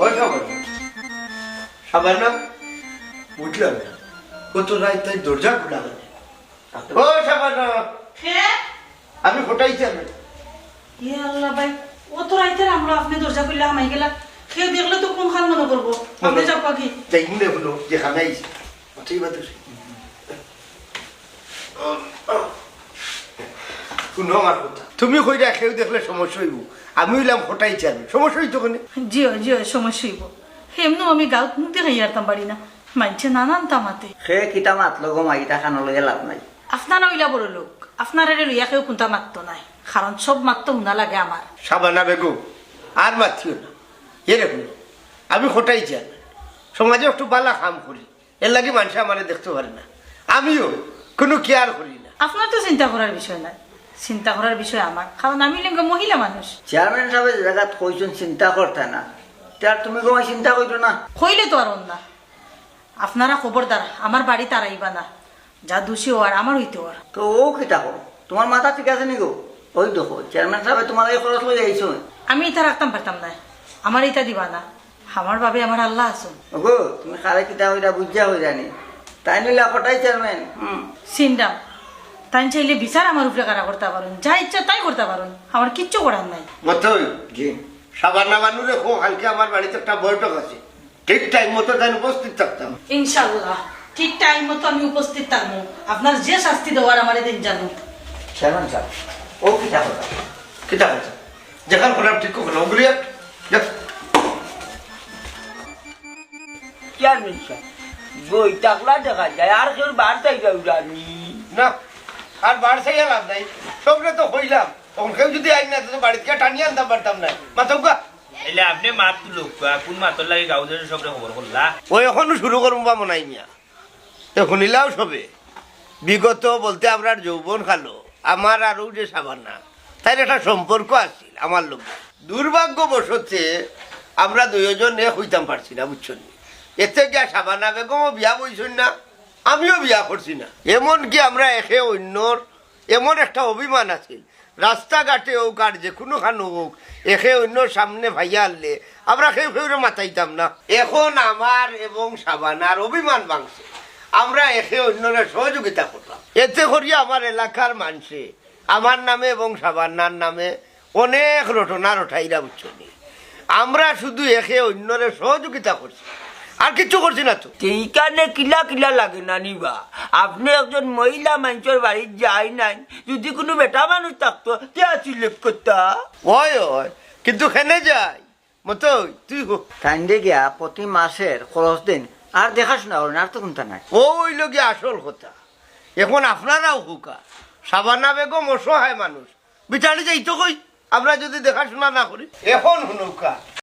ওই সাবান সাবান না বুঝলাম না। কত রাত তাই দরজা খোলা গেল ও সাবান আমি ফোটাইছি আমি। ইয়ে আল্লাহ ভাই ও তো রাইতে আমরা আপনি দরজা খুললে আমাই গেলা? খেয়ে দেখলে তো কোন খান মনে করব? আপনি যাও কি যাই আইছি। অতই বাদ শুনো আমার কথা। তুমি কই খেয়ে দেখলে সমস্যা হইব। আমি হইলাম ফোটাইছি আমি সমস্যা হইতো কেন? জিও জিও সমস্যা হইব। হেমনো আমি গাঁত মুখ দেখাই আরতাম পারি না। মানছে নানান তামাতে। সে কিতা মাতলো গো মাইটা খানলৈকে লাভ নাই। আপনারা ওইলা বড় লোক। আপনারা লইয়া কেউ কোনটা মারতো নাই। কারণ সব মারতো উনা লাগে আমার। সাবানা বেগম আর মাতিও না। এ দেখুন আমি ফোটাইছি আমি সমাজে একটু বালা কাম করি। এর লাগে মানুষ আমার দেখতে পারে না। আমিও কোনো কেয়ার করি না। আপনার তো চিন্তা করার বিষয় নাই। চিন্তা করার বিষয় আমার কারণ আমি লিঙ্গ মহিলা মানুষ চেয়ারম্যান সাহেব জায়গাত কইছেন চিন্তা করতে না। তার তুমি গো চিন্তা করছ না। কইলে তো আর না। আপনারা খবরদার আমার বাড়ি তারাইবা না। যা দোষী হওয়ার আমার হইতে হওয়ার তো ও কিতা করো তোমার মাথা ঠিক আছে নি গো ওই দেখো চেয়ারম্যান সাহেব তোমার এই খরচ লই আইছো আমি এটা রাখতাম পারতাম না আমার এটা দিবা না। আমার বাবে আমার আল্লাহ আসুন গো তুমি খালে কিতা হইরা বুঝা হই জানি তাই নিলে ফটাই চেয়ারম্যান হুম সিন্ডাম তাই চাইলে বিচার আমার উপরে কারা করতে পারুন? যা ইচ্ছা তাই করতে পারেন। আমার কিচ্ছু করার নাই। মতই জি সাবানা বানুরে হো কালকে আমার বাড়িতে একটা বৈঠক আছে। ঠিক টাইম মতো তাই উপস্থিত থাকতাম। ইনশাল্লাহ ঠিক টাইম মতো আমি উপস্থিত থাকব। আপনার যে শাস্তি দেওয়ার আমার দিন জানো চেয়ারম্যান সাহেব ও কিতা কথা? কিতা কথা যেখান করলাম ঠিক করলাম ওগুলি চেয়ারম্যান সাহেব বই টাকলা দেখা যায় আর কেউ বার তাই যাও জানি। না আর বাড় সেই লাভ নাই। সবরে তো হইলাম। তখন কেউ যদি আইন না তো বাড়িতে টানিয়ে আনতাম পারতাম না। মাথা এলে আপনি মাত লোক কোন মাতর লাগে গাঁও সবরে খবর করলা? ওই এখনও শুরু করুম বা মনাই মিয়া। এখন ইলাও সবে। বিগত বলতে আপনার যৌবন খালো। আমার আরও যে সাবানা তাই একটা সম্পর্ক আছিল আমার লোক দুর্ভাগ্যবশতে আমরা দুইজন এক হইতাম পারছি না বুঝছেন এতে গিয়া সাবানা বেগমও বিয়া বইছেন না আমিও বিয়া করছি না। এমন কি আমরা একে অন্যর, এমন একটা অভিমান আছিল রাস্তাঘাটে হোক আর যে কোনো খানো হোক, একে অন্যর সামনে ভাইয়া আনলে আমরা কেউ কেউ মাথাইতাম না। এখন আমার এবং সাবানার অভিমান ভাঙছে। আমরা একে অন্যরা সহযোগিতা করলাম। এতে করিয়া আমার এলাকার মানুষে, আমার নামে এবং সাবান্নার নামে অনেক রটনা রটাইরা বুঝছনি আমরা শুধু একে অন্যরে সহযোগিতা করছি। আর কিছু করছি না তো। এইখানে কিলা কিলা লাগে না নিবা আপনি একজন মহিলা মানুষের বাড়ির যাই নাই যদি কোনো বেটা মানুষ থাকতো তে সিলেক্ট করতা। হয় হয় কিন্তু খেনে যাই মতো তুই হো কান্দে গিয়া প্রতি মাসের খরচ দিন আর দেখাশোনা করেন আর তো কোনটা নাই। ও হইল গিয়ে আসল কথা। এখন আপনারাও হুকা। সাবানা বেগম অসহায় মানুষ। বিচারে যাইতো কই? আমরা যদি দেখাশোনা না করি। এখন হুনৌকা